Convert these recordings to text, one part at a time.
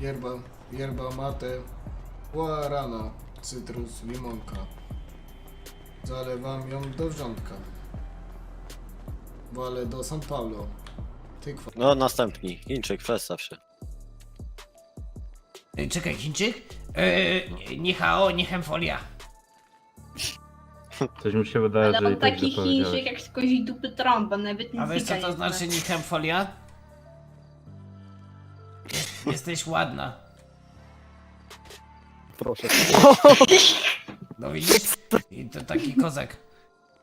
yerba, yerba mate, guarana, cytrus, limonka. Zalewam ją do wrzątka. Walę do San Paulo. Tykwa. No następni, Chińczyk, przez zawsze. Ej, Czekaj, Chińczyk? Eee, nie hao, nie hemfolia. Coś mi się wydaje, Ale że i on tak taki źle chińczyk jak z kozi dupy trąba, nawet nie A wiesz co to znaczy zna. nie hemfolia? Jest, jesteś ładna. Proszę. No widzisz? I to taki kozak.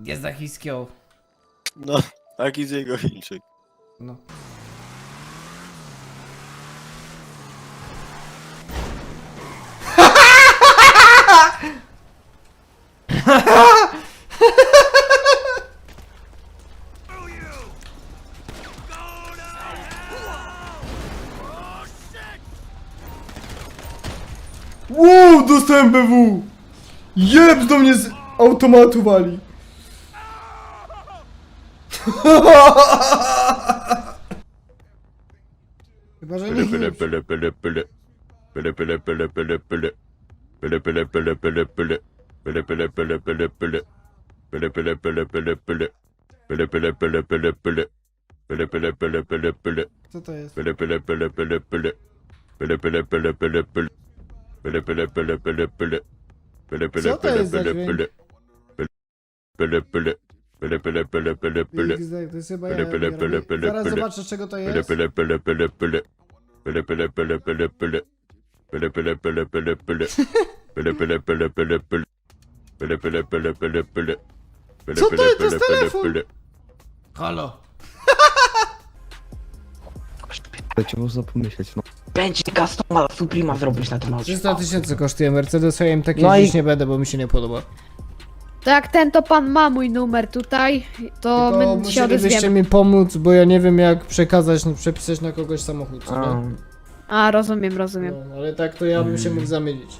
Jest za chińskiego. No, taki z jego Chińczyk. No. Wow, dostałem BW! Jeb do mnie z automatu wali! Chyba, że nie Pyle, pyle, pyle, pyle. Pyle, pyle, pyle, pyle, pyle. Pyle, pyle, pyle, pyle, pyle. Pyle, pyle, pyle, pyle, pyle. Pyle, pyle, pyle, pyle, pyle. Pyle, pyle, pyle, pyle, pyle. Pyle, pyle, pyle, pyle, pyle. Co to jest? Pyle, pyle, pyle, pyle, pyle. Pyle, pyle, pyle, pyle, pyle. Pyle, pyle, pyle, pyle, pyle. Pyle, pyle, Co to pyle, jest za pyle, dźwięk? pyle. Pyle, pyle. Pyle, pyle, pyle, pyle, pyle. XD, to jest chyba ja. Pyle, pyle, ja pyle, robię. pyle, Zaraz pyle. zobaczę czego to Pyle, jest. pyle, pyle, pyle, pyle. Pyle, pyle, pyle, pyle, pyle. Pyle, pyle, pyle, pyle, pyle. Pyle, pyle, pyle, pyle, pyle. Pyle, pyle, pyle, pyle, pyle. Pyle, Co to pyle, jest? To jest pyle, pyle, telefon. pyle. Halo. Wiecie, można pomyśleć, no. Będzie customa Suprema zrobić na tym aucie. 300 tysięcy kosztuje Mercedes, a ja im taki No jeździć i- nie będę, bo mi się nie podoba. Tak, ten to pan ma mój numer tutaj, to Tylko my się musielibyście odezwiemy. mi pomóc, bo ja nie wiem jak przekazać, no, przepisać na kogoś samochód, co A, rozumiem, rozumiem. No, ale tak to ja bym się mógł zamienić.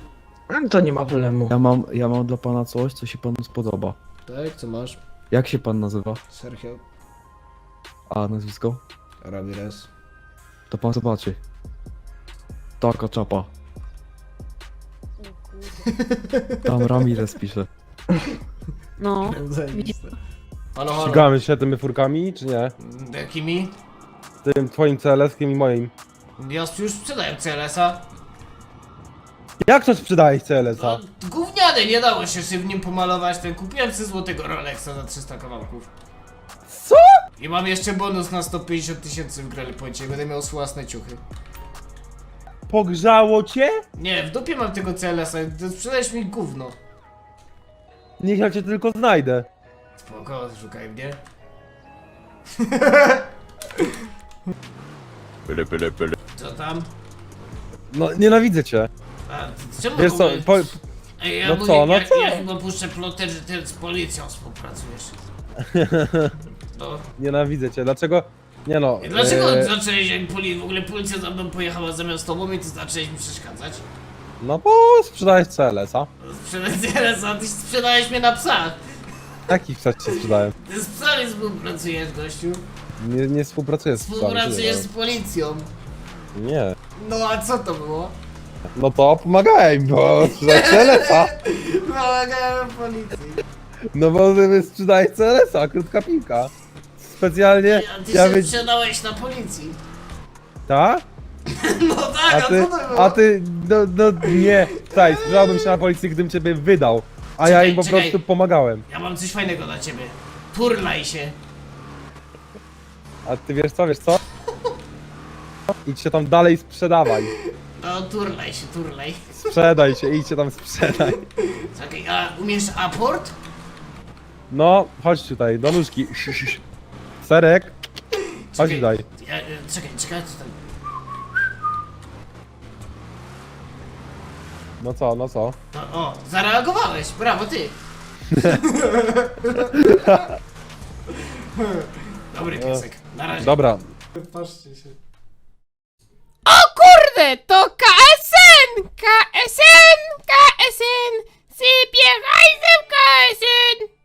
no to nie ma problemu. Ja mam, ja mam dla pana coś, co się panu spodoba. Tak, co masz? Jak się pan nazywa? Sergio A nazwisko? Ramirez. To pan zobaczy. Taka czapa. Tam Ramirez pisze. No. Zajebiste. Halo, halo. Ścigamy się tymi furkami, czy nie? Jakimi? Tym twoim CLS-kiem i moim. Ja już sprzedaję CLS-a. Jak to sprzedałeś CLS-a? No, gówniany, nie dało się się w nim pomalować. Ten kupiłem sobie złotego Rolexa za 300 kawałków. Co? I mam jeszcze bonus na 150 tysięcy w grali poincie. Będę miał własne ciuchy. Pogrzało cię? Nie, w dupie mam tego CLS-a. ty Sprzedajesz mi gówno. Niech ja cię tylko znajdę. Spoko, szukaj mnie. Pyle, pyle, pyle. Co tam? No, nienawidzę cię. A, czemu Wiesz co, ogóle- po, Ej, ja no mówię, co, no ja, co? ja chyba puszczę plotę, że ty z policją współpracujesz. No. nienawidzę cię. Dlaczego? Nie no. Dlaczego e, zacząłeś, jak poli, w ogóle policja za mną pojechała zamiast tobą i ty zacząłeś mi przeszkadzać? No bo sprzedałeś CLS-a. Sprzedać teraz, a ty sprzedałeś mnie na psach. Jakich psach ci sprzedałem? Ty z psami współpracujesz, gościu. Nie, nie współpracuję z psami. Współpracujesz z policją. Nie. No a co to było? No to pomagałem, bo sprzedałeś CLS-a. Pomagałem policji. No bo ty sprzedałeś CLS-a, krótka piłka. Specjalnie, A ty ja się wy... na policji. Tak? No tak, A a, ty, co to było? a ty, no, no nie, słuchaj, sprzedałbym się na policji, gdybym ciebie wydał, a ja Czekaj, im po czekaj. prostu pomagałem. Ja mam coś fajnego dla ciebie. Turlaj się. A ty wiesz co, wiesz co? Idź się tam dalej sprzedawaj. No turlaj się, turlaj. Sprzedaj się, idź się tam sprzedaj. Czekaj, a umiesz aport? No, chodź tutaj, do nóżki. Serek, chodź Czekaj. Ja, e, czekaj, czekaj, co tam? No co, no co? No, o, zareagowałeś, brawo ty. Dobry piesek, na razie. Dobra, Patrzcie się. Kurde, to! KSN! KSN! Sypie hajsem KSN!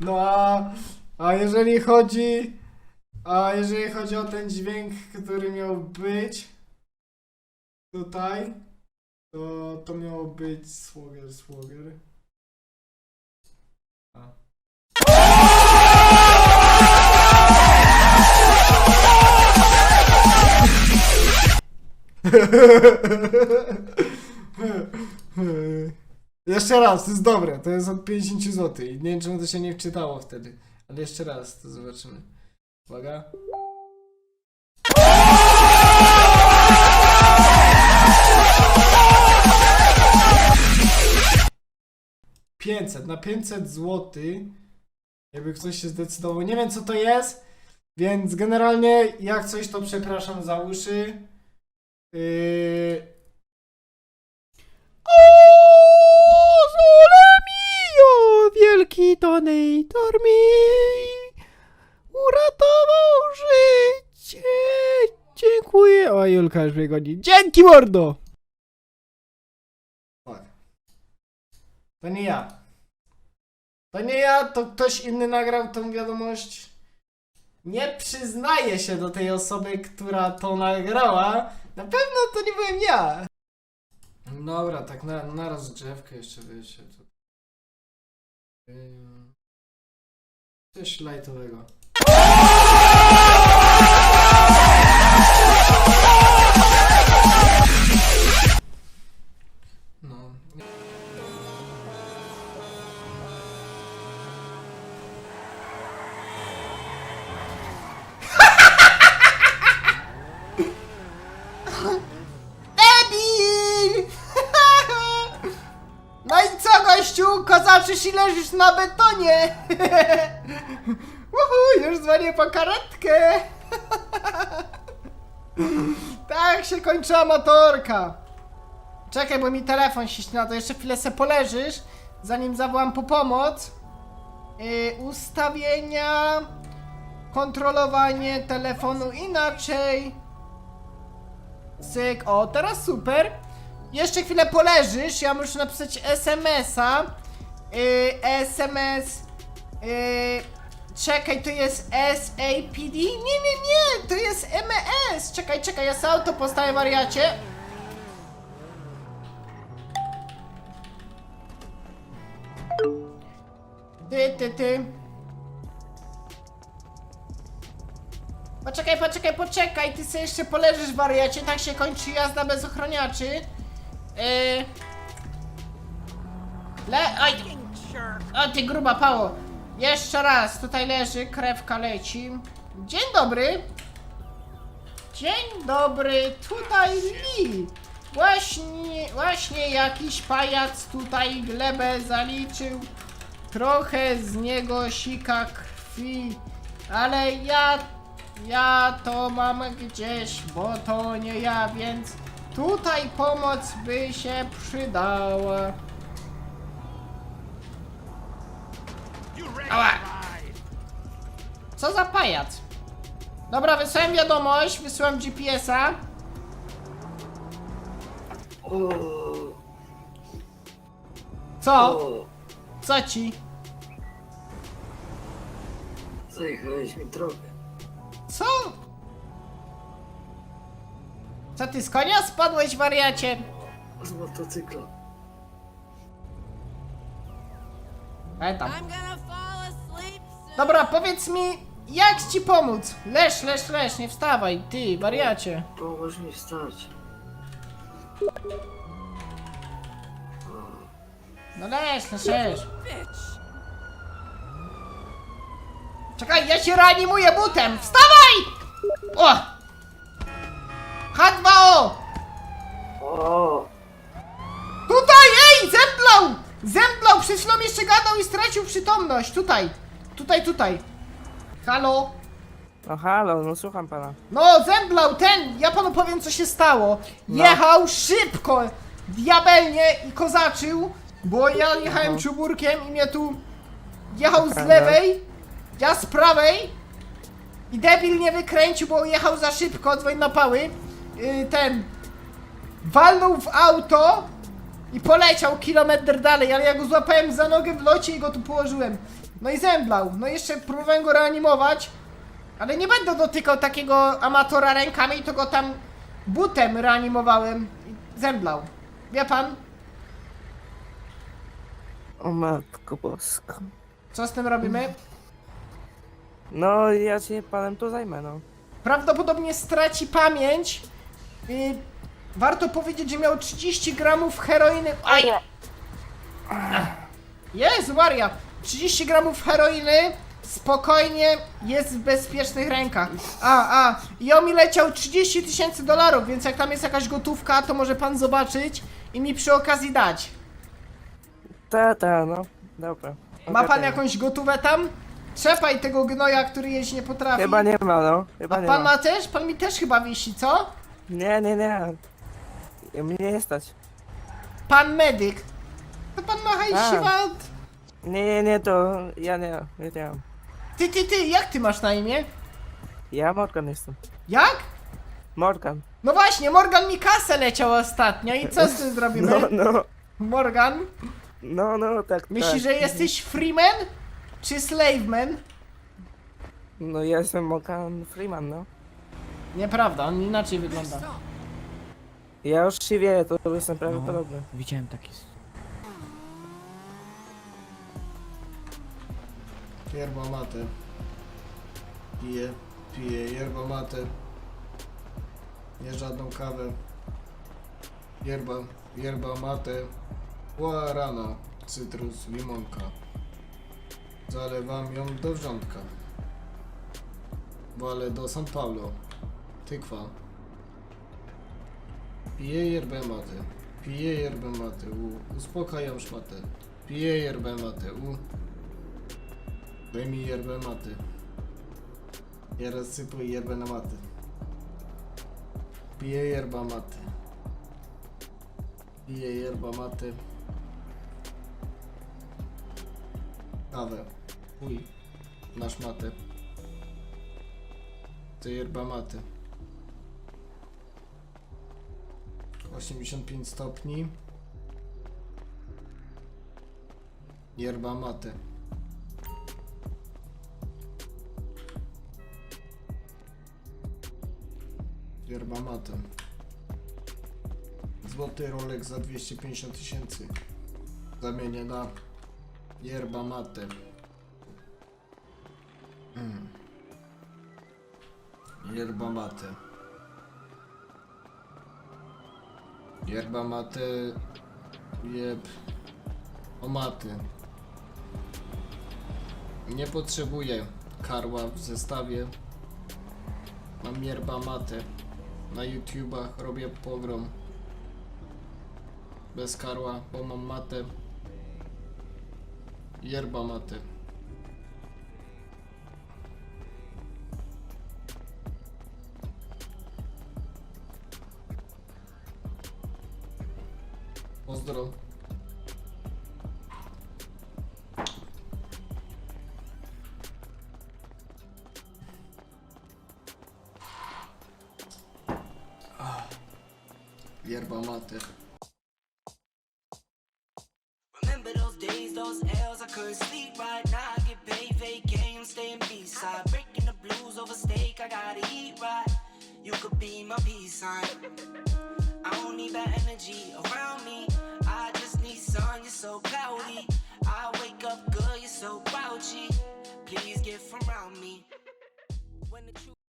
No a, a jeżeli chodzi A jeżeli chodzi o ten dźwięk, który miał być tutaj, to to miało być słoger, słoger. A. Jeszcze raz, to jest dobre, to jest od 50 zł. Nie wiem, czemu to się nie wczytało wtedy. Ale jeszcze raz, to zobaczymy. Uwaga. Pięćset, na 500 zł. Jakby ktoś się zdecydował. Nie wiem co to jest, więc generalnie jak coś to przepraszam za uszy. Yy, wielki donator mi uratował życie. Dziękuję. O, Julka już mnie. Dzięki, mordo! To nie ja. To nie ja, to ktoś inny nagrał tą wiadomość. Nie przyznaję się do tej osoby, która to nagrała. Na pewno to nie byłem ja. Dobra, tak na, na rozgrzewkę jeszcze wiecie. Coś lightowego. I leżysz na betonie! Uhu, już dzwonię po karetkę! tak się kończy amatorka! Czekaj, bo mi telefon się śna, to jeszcze chwilę se poleżysz, zanim zawołam po pomoc. Yy, ustawienia, kontrolowanie telefonu inaczej. Cyk, o, teraz super. Jeszcze chwilę poleżysz, ja muszę napisać SMS-a. Yy, SMS. Yy, czekaj, to jest SAPD? Nie, nie, nie, to jest MES. Czekaj, czekaj, ja sobie auto postawię, wariacie. Ty, ty, ty. Poczekaj, poczekaj, poczekaj, ty sobie jeszcze poleżysz wariacie, tak się kończy jazda bez ochroniaczy. Yy... Le... Oj! O ty gruba pało! Jeszcze raz, tutaj leży, krewka leci. Dzień dobry! Dzień dobry, tutaj Lee! Właśnie, właśnie jakiś pajac tutaj glebę zaliczył. Trochę z niego sika krwi, ale ja ja to mam gdzieś, bo to nie ja, więc tutaj pomoc by się przydała. Co za pajac? Dobra, wysłałem wiadomość, wysyłam GPS-a. Co? Co ci? Zajechałeś mi drogę. Co? Co ty z konia spadłeś, wariacie? Z motocykla. Pamiętam. Dobra, powiedz mi, jak ci pomóc? Leż, leż, leż, nie wstawaj, ty, wariacie. Pomóż mi wstać. No leż, leż, leż. Czekaj, ja cię reanimuję butem! Wstawaj! O! H2O! O! Tutaj, ej, zemdlał! Zemdlał, przed chwilą jeszcze gadał i stracił przytomność. Tutaj, tutaj, tutaj. Halo? No halo, no słucham pana. No, zemdlał ten! Ja panu powiem, co się stało. Jechał szybko, diabelnie i kozaczył, bo ja jechałem czuburkiem i mnie tu jechał z lewej, ja z prawej i debil nie wykręcił, bo jechał za szybko, dzwoń na pały. Yy, ten walnął w auto i poleciał kilometr dalej, ale ja go złapałem za nogę w locie i go tu położyłem. No i zemdlał. No jeszcze próbowałem go reanimować, Ale nie będę dotykał takiego amatora rękami, to go tam butem reanimowałem i zemdlał. Wie pan, O matko boska. co z tym robimy? No, ja się panem tu zajmę, no. Prawdopodobnie straci pamięć. I warto powiedzieć, że miał 30 gramów heroiny. Aj! Jezu Maria! 30 gramów heroiny spokojnie jest w bezpiecznych rękach. A, a, i on mi leciał 30 tysięcy dolarów, więc jak tam jest jakaś gotówka, to może pan zobaczyć i mi przy okazji dać. Ta, ta, no. Dobra. Ma pan jakąś gotówę tam? Trzepaj tego gnoja, który jeść nie potrafi. Chyba nie ma, no. Chyba nie pan ma. ma też? Pan mi też chyba wisi, co? Nie, nie, nie. Mnie nie stać. Pan medyk. To pan ma hajsiwa. Nie, nie, nie, to ja nie, nie, nie. Ty, ty, ty, jak ty masz na imię? Ja Morgan jestem. Jak? Morgan. No właśnie, Morgan mi kasę leciał ostatnio i co z tym zrobimy? No, no. Morgan, No, no, tak, myślisz, tak. że jesteś freeman? Czy slaveman? No, ja jestem Morgan Freeman, no. Nieprawda, on inaczej wygląda. Ja już się wie, to jestem No. prawdopodobny. Widziałem taki... Yerba mate. Piję, piję yerba mate. Nie żadną kawę. Yerba, yerba mate. Guarana, cytrus, limonka. Zalewam ją do wrzątka. Walę do San Paulo. Tykwa. Piję yerbę mate. Piję yerbę mate. U. Uspokajam szmatę. Piję yerbę mate. U. Daj mi yerbę maty. Ja rozsypuję yerbę na maty. Piję yerba maty. Piję yerba maty. Kawę. Uj. Nasz matę. To yerba maty. 85 stopni. Yerba maty. Złoty Rolex za 250 tysięcy. Zamienię na yerba mate. Mm. Yerba mate. Yerba mate. Jeb. Omaty. Nie potrzebuję karła w zestawie. Mam yerba mate. Na YouTubach robię pogrom. Bez karła, bo mam matę. Yerba mate. Pozdro. Yerba mate. Remember those days, those L's, I couldn't sleep right now. I get paid, vacay, I'm staying B-side. Breaking the blues over steak, I gotta eat right. You could be my peace sign. I don't need bad energy around me. I just need sun, you're so cloudy. I wake up good, you're so grouchy. Please get from around me. When the truth